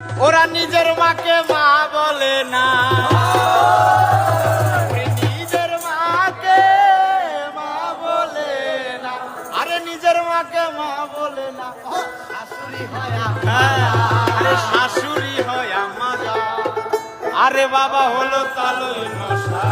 ওরা নিজের মাকে মা বলে না। নিজের মাকে মা বলে না। আরে নিজের মাকে মা বলে না। শাশুড়ি হয়। আরে শাশুড়ি হয় আমা আরে বাবা হলো তালই নশা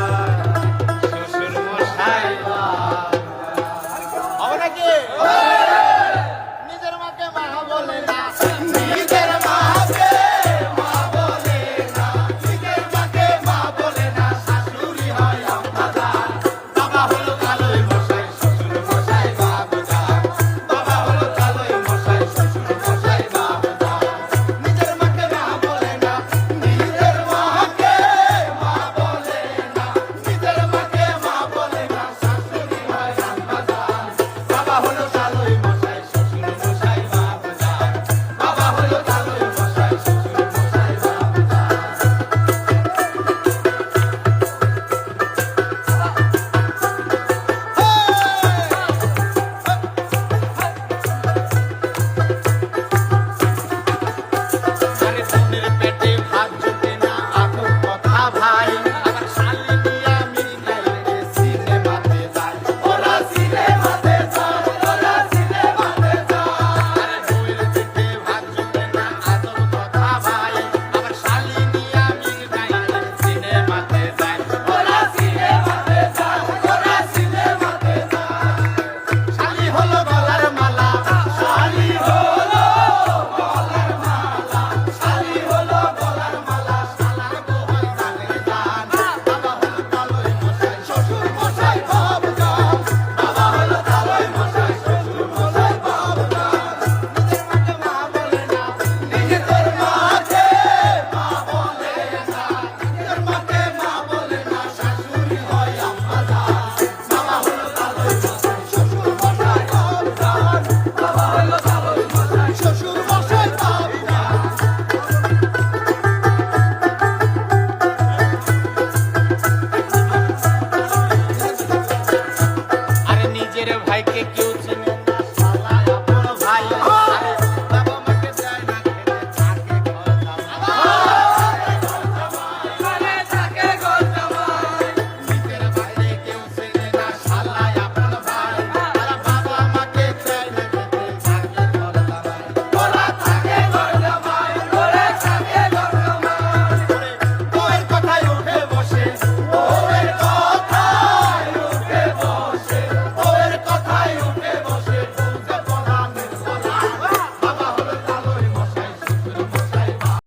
I it. You